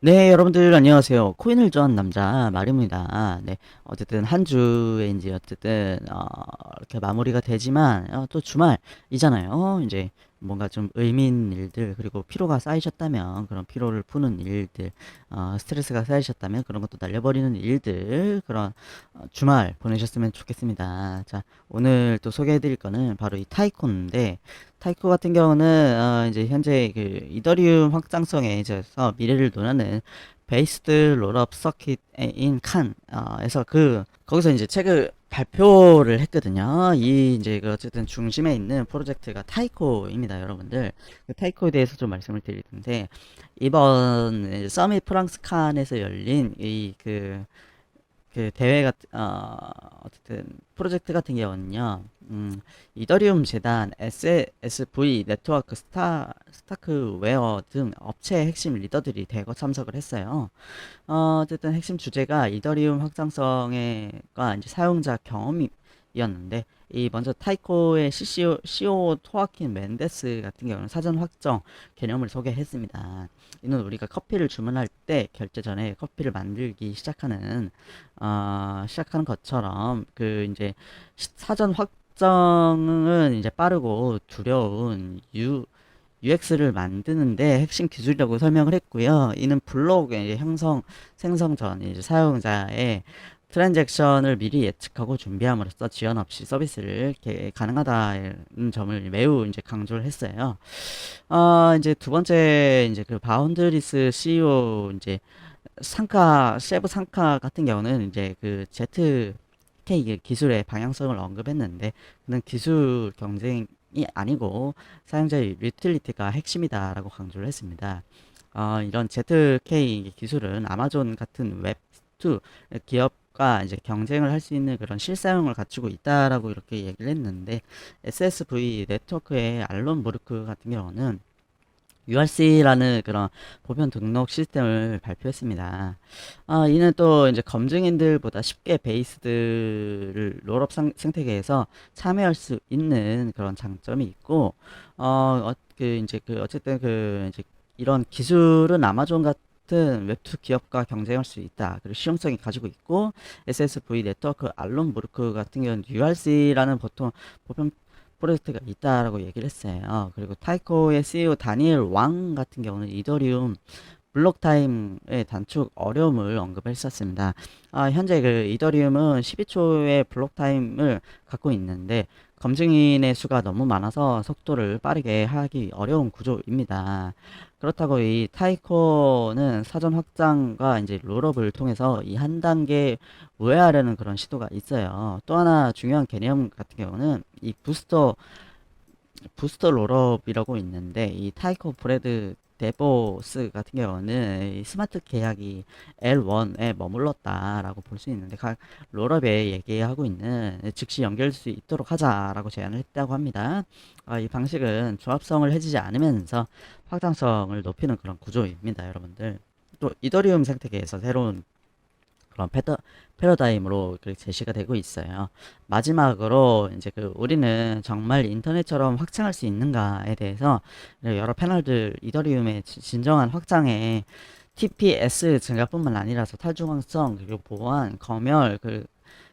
네, 여러분들 안녕하세요. 코인을 좋아하는 남자 마리입니다. 네, 어쨌든 한 주에 이제 어쨌든 어, 이렇게 마무리가 되지만 어, 또 주말이잖아요. 이제 뭔가 좀 의미 있는 일들 그리고 피로가 쌓이셨다면 그런 피로를 푸는 일들, 어, 스트레스가 쌓이셨다면 그런 것도 날려버리는 일들 그런 어, 주말 보내셨으면 좋겠습니다. 자, 오늘 또 소개해드릴 거는 바로 이 타이코인데 타이코 같은 경우는 어, 이제 현재 그 이더리움 확장성에 있어서 미래를 논하는 베이스드 롤업 서킷인 칸에서 그 거기서 이제 책을 발표를 했거든요. 이 이제 그 어쨌든 중심에 있는 프로젝트가 타이코입니다, 여러분들. 그 타이코에 대해서 좀 말씀을 드릴 텐데 이번 서밋 프랑스 칸에서 열린 이 그 그 대회 같, 어, 어쨌든 프로젝트 같은 경우는요, 음, 이더리움 재단, SSV 네트워크, 스타, 스타크웨어 등 업체 핵심 리더들이 대거 참석을 했어요. 어, 어쨌든 핵심 주제가 이더리움 확장성과 이제 사용자 경험이 었는데, 이 먼저 타이코의 CCO, CEO 토아킨 멘데스 같은 경우는 사전 확정 개념을 소개했습니다. 이는 우리가 커피를 주문할 때 결제 전에 커피를 만들기 시작하는 어, 시작하는 것처럼 그 이제 시- 사전 확정은 이제 빠르고 두려운 U UX를 만드는데 핵심 기술이라고 설명을 했고요. 이는 블록의 형성 생성 전 사용자의 트랜잭션을 미리 예측하고 준비함으로써 지연 없이 서비스를 개- 가능하다는 점을 매우 이제 강조를 했어요. 어, 이제 두 번째 이제 그 바운드리스 CEO 이제 상카 세부 상카 같은 경우는 이제 그 ZK 기술의 방향성을 언급했는데 그는 기술 경쟁이 아니고 사용자의 유틸리티가 핵심이다라고 강조를 했습니다. 어, 이런 ZK 기술은 아마존 같은 웹2 기업 과 이제 경쟁을 할 수 있는 그런 실사용을 갖추고 있다라고 이렇게 얘기를 했는데 SSV 네트워크의 알론 모르크 같은 경우는 URC라는 그런 보편 등록 시스템을 발표했습니다. 아, 이는 또 이제 검증인들보다 쉽게 베이스들을 롤업 상, 생태계에서 참여할 수 있는 그런 장점이 있고, 어, 어, 그 이제 그 어쨌든 그 이제 이런 기술은 아마존 같은 웹2 기업과 경쟁할 수 있다. 그리고 실용성이 가지고 있고, SSV 네트워크 알론 무르크 같은 경우는 URC라는 보통 보편 프로젝트가 있다라고 얘기를 했어요. 그리고 타이코의 CEO 다니엘 왕 같은 경우는 이더리움 블록 타임의 단축 어려움을 언급했었습니다. 아, 현재 그 이더리움은 12초의 블록 타임을 갖고 있는데 검증인의 수가 너무 많아서 속도를 빠르게 하기 어려운 구조입니다. 그렇다고 이 타이코는 사전 확장과 이제 롤업을 통해서 이 한 단계 우회하려는 그런 시도가 있어요. 또 하나 중요한 개념 같은 경우는 이 부스터 부스터 롤업이라고 있는데 이 타이코 브레드 데보스 같은 경우는 이 스마트 계약이 L1에 머물렀다라고 볼 수 있는데 각 롤업에 얘기하고 있는 즉시 연결될 수 있도록 하자라고 제안을 했다고 합니다. 아, 이 방식은 조합성을 해지지 않으면서 확장성을 높이는 그런 구조입니다, 여러분들. 또 이더리움 생태계에서 새로운 그런 패더, 패러다임으로 제시가 되고 있어요. 마지막으로 이제 그 우리는 정말 인터넷처럼 확장할 수 있는가에 대해서 여러 패널들 이더리움의 지- 진정한 확장에 TPS 증가뿐만 아니라서 탈중앙성 그리고 보안, 검열, 그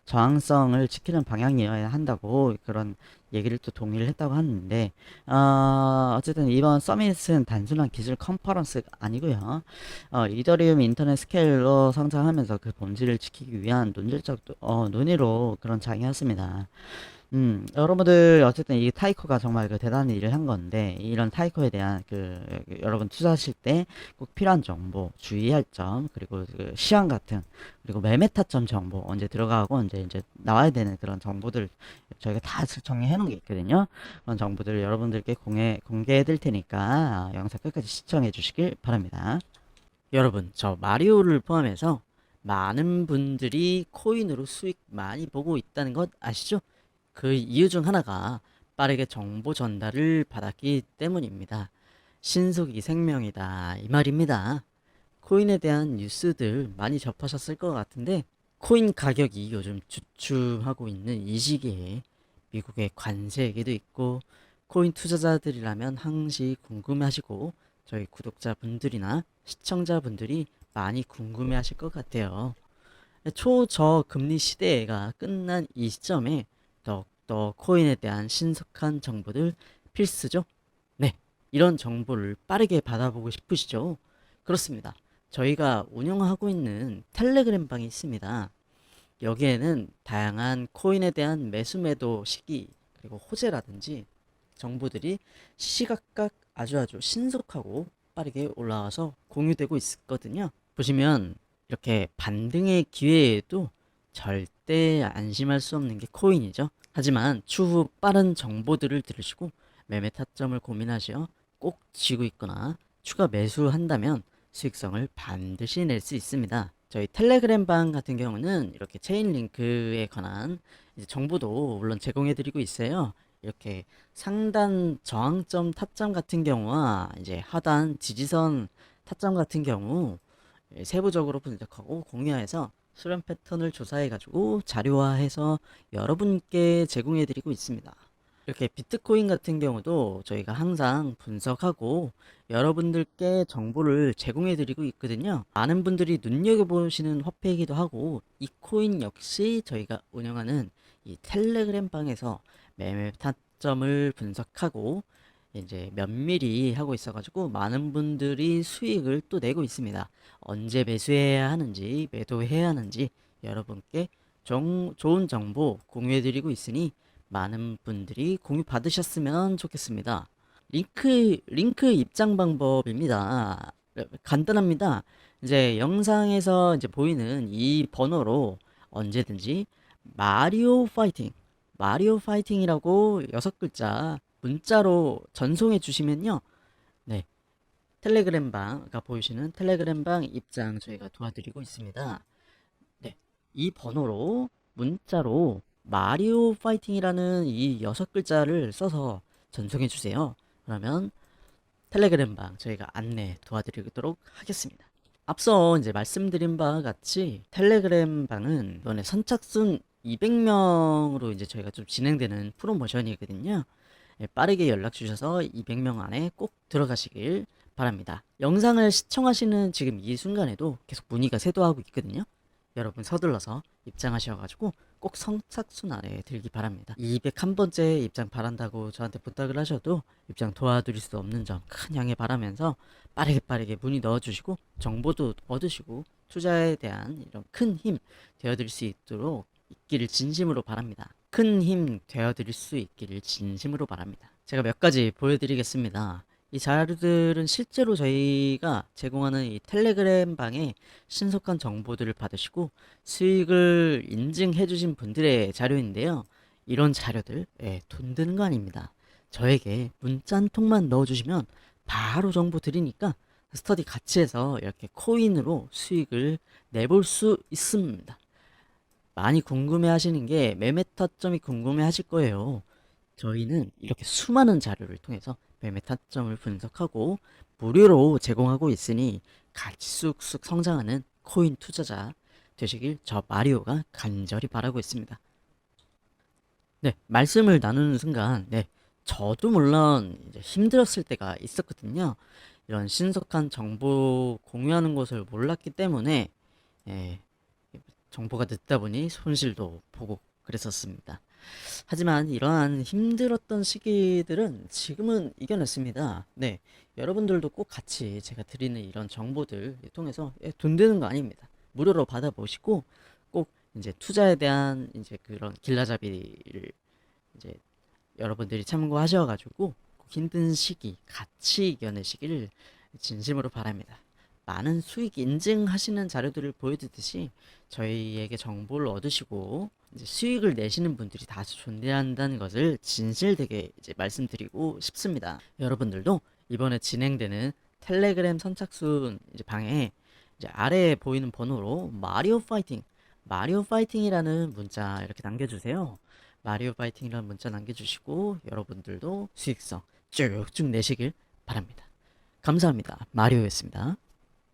저항성을 지키는 방향이어야 한다고 그런 얘기를 또 동의를 했다고 하는데 어, 어쨌든 이번 서밋은 단순한 기술 컨퍼런스가 아니고요. 어, 이더리움 인터넷 스케일로 성장하면서 그 본질을 지키기 위한 논질적 어, 논의로 그런 장이었습니다. 음, 여러분들 어쨌든 이 타이코가 정말 그 대단한 일을 한 건데 이런 타이코에 대한 그 여러분 투자하실 때 꼭 필요한 정보, 주의할 점, 그리고 그 시황 같은 그리고 매매 타점 정보 언제 들어가고 언제 이제 나와야 되는 그런 정보들 저희가 다 정리해 놓은 게 있거든요. 그런 정보들을 여러분들께 공개 공개해 드릴 테니까 아, 영상 끝까지 시청해 주시길 바랍니다. 여러분, 저 마리오를 포함해서 많은 분들이 코인으로 수익 많이 보고 있다는 것 아시죠? 그 이유 중 하나가 빠르게 정보 전달을 받았기 때문입니다. 신속이 생명이다. 이 말입니다. 코인에 대한 뉴스들 많이 접하셨을 것 같은데, 코인 가격이 요즘 주춤하고 있는 이 시기에 미국의 관세 얘기도 있고, 코인 투자자들이라면 항시 궁금해하시고, 저희 구독자분들이나 시청자분들이 많이 궁금해 하실 것 같아요. 초저금리 시대가 끝난 이 시점에 더욱더 코인에 대한 신속한 정보들 필수죠? 네. 이런 정보를 빠르게 받아보고 싶으시죠? 그렇습니다. 저희가 운영하고 있는 텔레그램 방이 있습니다. 여기에는 다양한 코인에 대한 매수 매도 시기 그리고 호재라든지 정보들이 시시각각 아주 아주 신속하고 빠르게 올라와서 공유되고 있거든요. 보시면 이렇게 반등의 기회에도 절대 안심할 수 없는 게 코인이죠. 하지만 추후 빠른 정보들을 들으시고 매매 타점을 고민하시어 꼭 쥐고 있거나 추가 매수한다면 수익성을 반드시 낼 수 있습니다. 저희 텔레그램 방 같은 경우는 이렇게 체인 링크에 관한 정보도 물론 제공해 드리고 있어요. 이렇게 상단 저항점 타점 같은 경우와 이제 하단 지지선 타점 같은 경우 예, 세부적으로 분석하고 공유해서 수렴 패턴을 조사해 가지고 자료화해서 여러분께 제공해 드리고 있습니다. 이렇게 비트코인 같은 경우도 저희가 항상 분석하고 여러분들께 정보를 제공해 드리고 있거든요. 많은 분들이 눈여겨보시는 화폐이기도 하고 이 코인 역시 저희가 운영하는 이 텔레그램 방에서 매매 타점을 분석하고 이제 면밀히 하고 있어가지고 많은 분들이 수익을 또 내고 있습니다. 언제 매수해야 하는지 매도해야 하는지 여러분께 정, 좋은 정보 공유해드리고 있으니 많은 분들이 공유 받으셨으면 좋겠습니다. 링크 링크 입장 방법입니다. 간단합니다. 이제 영상에서 이제 보이는 이 번호로 언제든지 마리오 파이팅 마리오 파이팅이라고 여섯 글자 문자로 전송해 주시면요. 네. 텔레그램 방가 보이시는 텔레그램 방 입장 저희가 도와드리고 있습니다. 네. 이 번호로 문자로 마리오 파이팅이라는 이 여섯 글자를 써서 전송해 주세요. 그러면 텔레그램 방 저희가 안내 도와드리도록 하겠습니다. 앞서 이제 말씀드린 바와 같이 텔레그램 방은 이번에 선착순 200명으로 이제 저희가 좀 진행되는 프로모션이거든요. 예, 빠르게 연락 주셔서 200명 안에 꼭 들어가시길 바랍니다. 영상을 시청하시는 지금 이 순간에도 계속 문의가 쇄도하고 있거든요. 여러분 서둘러서 입장하셔가지고 꼭 선착순 안에 들기 바랍니다. 201번째 입장 바란다고 저한테 부탁을 하셔도 입장 도와드릴 수 없는 점 큰 양해 바라면서 빠르게 빠르게 문의 넣어주시고 정보도 얻으시고 투자에 대한 이런 큰 힘 되어드릴 수 있도록 있기를 진심으로 바랍니다. 큰 힘 되어드릴 수 있기를 진심으로 바랍니다. 제가 몇 가지 보여드리겠습니다. 이 자료들은 실제로 저희가 제공하는 이 텔레그램 방에 신속한 정보들을 받으시고 수익을 인증해 주신 분들의 자료인데요. 이런 자료들, 예, 돈 드는 거 아닙니다. 저에게 문자 한 통만 넣어주시면 바로 정보 드리니까 스터디 같이 해서 이렇게 코인으로 수익을 내볼 수 있습니다. 많이 궁금해 하시는 게 매매 타점이 궁금해 하실 거예요. 저희는 이렇게 수많은 자료를 통해서 매매 타점을 분석하고 무료로 제공하고 있으니 같이 쑥쑥 성장하는 코인 투자자 되시길 저 마리오가 간절히 바라고 있습니다. 네, 말씀을 나누는 순간, 네, 저도 물론 힘들었을 때가 있었거든요. 이런 신속한 정보 공유하는 것을 몰랐기 때문에, 예, 정보가 늦다 보니 손실도 보고 그랬었습니다. 하지만 이러한 힘들었던 시기들은 지금은 이겨냈습니다. 네, 여러분들도 꼭 같이 제가 드리는 이런 정보들 통해서 예, 돈 드는 거 아닙니다. 무료로 받아보시고 꼭 이제 투자에 대한 이제 그런 길라잡이를 이제 여러분들이 참고하셔가지고 꼭 힘든 시기 같이 이겨내시기를 진심으로 바랍니다. 많은 수익 인증하시는 자료들을 보여드듯이 저희에게 정보를 얻으시고 수익을 내시는 분들이 다수 존재한다는 것을 진실되게 이제 말씀드리고 싶습니다. 여러분들도 이번에 진행되는 텔레그램 선착순 이제 방에 이제 아래에 보이는 번호로 마리오 파이팅, 마리오 파이팅이라는 문자 이렇게 남겨주세요. 마리오 파이팅이라는 문자 남겨주시고 여러분들도 수익성 쭉쭉 내시길 바랍니다. 감사합니다. 마리오였습니다.